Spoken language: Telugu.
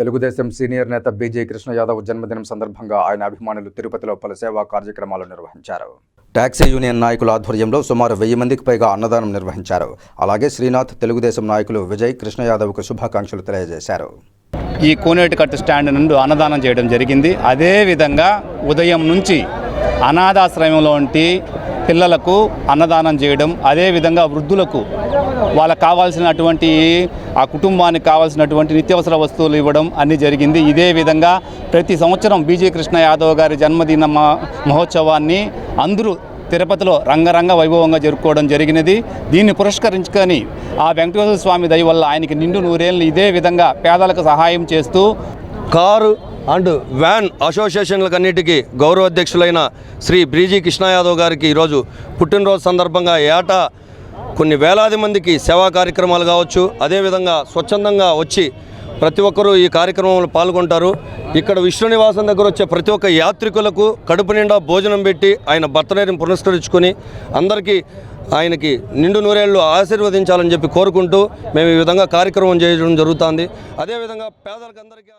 తెలుగుదేశం సీనియర్ నేత బీజే కృష్ణ యాదవ్ జన్మదినం సందర్భంగా ఆయన అభిమానులు తిరుపతిలో పలు సేవా కార్యక్రమాలు నిర్వహించారు. టాక్సీ యూనియన్ నాయకుల ఆధ్వర్యంలో సుమారు వెయ్యి మందికి పైగా అన్నదానం నిర్వహించారు. అలాగే శ్రీనాథ్ తెలుగుదేశం నాయకులు విజయ్ కృష్ణ యాదవ్కు శుభాకాంక్షలు తెలియజేశారు. ఈ కోనేటి కట్టు స్టాండ్ నుండి అన్నదానం చేయడం జరిగింది. అదేవిధంగా ఉదయం నుంచి అనాథాశ్రయంలో ఉంటి పిల్లలకు అన్నదానం చేయడం అదేవిధంగా వృద్ధులకు వాళ్ళకు కావాల్సినటువంటి ఆ కుటుంబానికి కావాల్సినటువంటి నిత్యవసర వస్తువులు ఇవ్వడం అన్నీ జరిగింది. ఇదే విధంగా ప్రతి సంవత్సరం బీజే కృష్ణ యాదవ్ గారి జన్మదిన మ- మహోత్సవాన్ని అందరూ తిరుపతిలో రంగరంగ వైభవంగా జరుపుకోవడం జరిగినది. దీన్ని పురస్కరించుకొని ఆ వెంకటేశ్వర స్వామి దయ వల్ల ఆయనకి నిండు నూరేళ్ళు. ఇదే విధంగా పేదలకు సహాయం చేస్తూ కారు అండ్ వ్యాన్ అసోసియేషన్లకన్నిటికీ గౌరవ అధ్యక్షులైన శ్రీ బ్రీజీ కృష్ణ యాదవ్ గారికి ఈరోజు పుట్టినరోజు సందర్భంగా ఏటా కొన్ని వేలాది మందికి సేవా కార్యక్రమాలు కావచ్చు. అదేవిధంగా స్వచ్ఛందంగా వచ్చి ప్రతి ఒక్కరూ ఈ కార్యక్రమంలో పాల్గొంటారు. ఇక్కడ విష్ణు నివాసం దగ్గర వచ్చే ప్రతి ఒక్క యాత్రికులకు కడుపు నిండా భోజనం పెట్టి ఆయన బర్త్డేని పునస్కరించుకొని అందరికీ ఆయనకి నిండు నూరేళ్ళు ఆశీర్వదించాలని చెప్పి కోరుకుంటూ మేము ఈ విధంగా కార్యక్రమం చేయడం జరుగుతుంది. అదేవిధంగా పేదలకు అందరికీ